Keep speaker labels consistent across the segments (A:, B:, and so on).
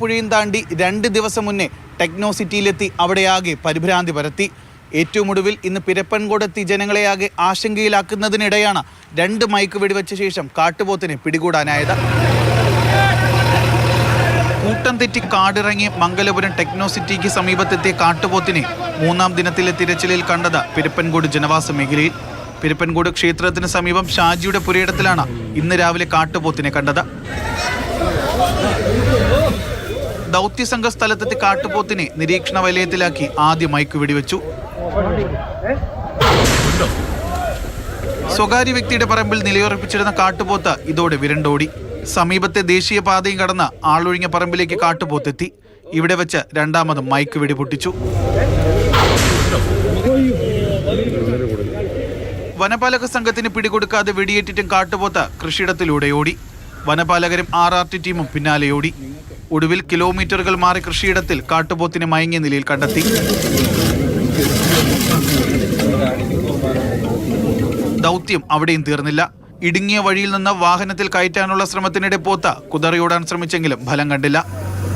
A: പുഴയും താണ്ടി രണ്ട് ദിവസം മുന്നേ ടെക്നോ സിറ്റിയിലെത്തി അവിടെയാകെ പരിഭ്രാന്തി പരത്തി. ഏറ്റവും ഒടുവിൽ ഇന്ന് പിരപ്പൻകോടെത്തി ജനങ്ങളെയാകെ ആശങ്കയിലാക്കുന്നതിനിടെയാണ് രണ്ട് മൈക്ക് വെടിവെച്ച ശേഷം കാട്ടുപോത്തിനെ പിടികൂടാനായത്. കൂട്ടം തെറ്റി കാടിറങ്ങി മംഗലപുരം ടെക്നോ സിറ്റിക്ക് സമീപത്തെത്തിയ കാട്ടുപോത്തിനെ മൂന്നാം ദിനത്തിലെ തിരച്ചിലിൽ കണ്ടത് പിരപ്പൻകോട് ജനവാസ മേഖലയിൽ. പിരപ്പൻകോട് ക്ഷേത്രത്തിന് സമീപം ഷാജിയുടെ പുരയിടത്തിലാണ് ഇന്ന് രാവിലെ കാട്ടുപോത്തിനെ കണ്ടത്. ദൗത്യസംഘ സ്ഥലത്തെത്തി കാട്ടുപോത്തിനെ നിരീക്ഷണ വലയത്തിലാക്കി ആദ്യം മയക്കു വെടിവെച്ചു. സ്വകാര്യ വ്യക്തിയുടെ പറമ്പിൽ നിലയുറപ്പിച്ചിരുന്ന കാട്ടുപോത്ത് ഇതോടെ വിരണ്ടോടി. സമീപത്തെ ദേശീയ പാതയും കടന്ന് ആളൊഴിഞ്ഞ പറമ്പിലേക്ക് കാട്ടുപോത്തെത്തി. ഇവിടെ വെച്ച് രണ്ടാമതും മയക്ക് വെടി പൊട്ടിച്ചു വനപാലക സംഘത്തിന് പിടികൊടുക്കാതെ വെടിയേറ്റിട്ടും കാട്ടുപോത്ത് കൃഷിയിടത്തിലൂടെ ഓടി. വനപാലകരും ആർ ആർ ടി ടീമും പിന്നാലെയോടി. ഒടുവിൽ കിലോമീറ്ററുകൾ മാറി കൃഷിയിടത്തിൽ കാട്ടുപോത്തിനെ മയങ്ങിയ നിലയിൽ കണ്ടെത്തി. ദൗത്യം അവിടെയും തീർന്നില്ല. ഇടുങ്ങിയ വഴിയിൽ നിന്ന് വാഹനത്തിൽ കയറ്റാനുള്ള ശ്രമത്തിനിടെ പോത്ത കുതറിയോടാൻ ശ്രമിച്ചെങ്കിലും ഫലം കണ്ടില്ല.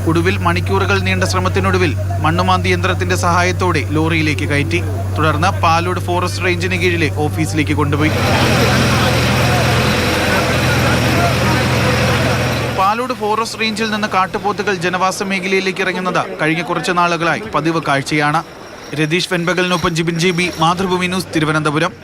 A: ഒടുവിൽ മണിക്കൂറുകൾ നീണ്ട ശ്രമത്തിനൊടുവിൽ മണ്ണുമാന്തി യന്ത്രത്തിന്റെ സഹായത്തോടെ ലോറിയിലേക്ക് കയറ്റി. തുടർന്ന് പാലോട് ഫോറസ്റ്റ് റേഞ്ചിന് കീഴിലെ ഓഫീസിലേക്ക് കൊണ്ടുപോയി. പാലോട് ഫോറസ്റ്റ് റേഞ്ചിൽ നിന്ന് കാട്ടുപോത്തുകൾ ജനവാസ മേഖലയിലേക്ക് ഇറങ്ങുന്നത് കഴിഞ്ഞ കുറച്ച് നാളുകളായി പതിവ് കാഴ്ചയാണ്. Ratheesh വെൻപകലിനൊപ്പം Jibin G B Mathrubhumi news Thiruvananthapuram.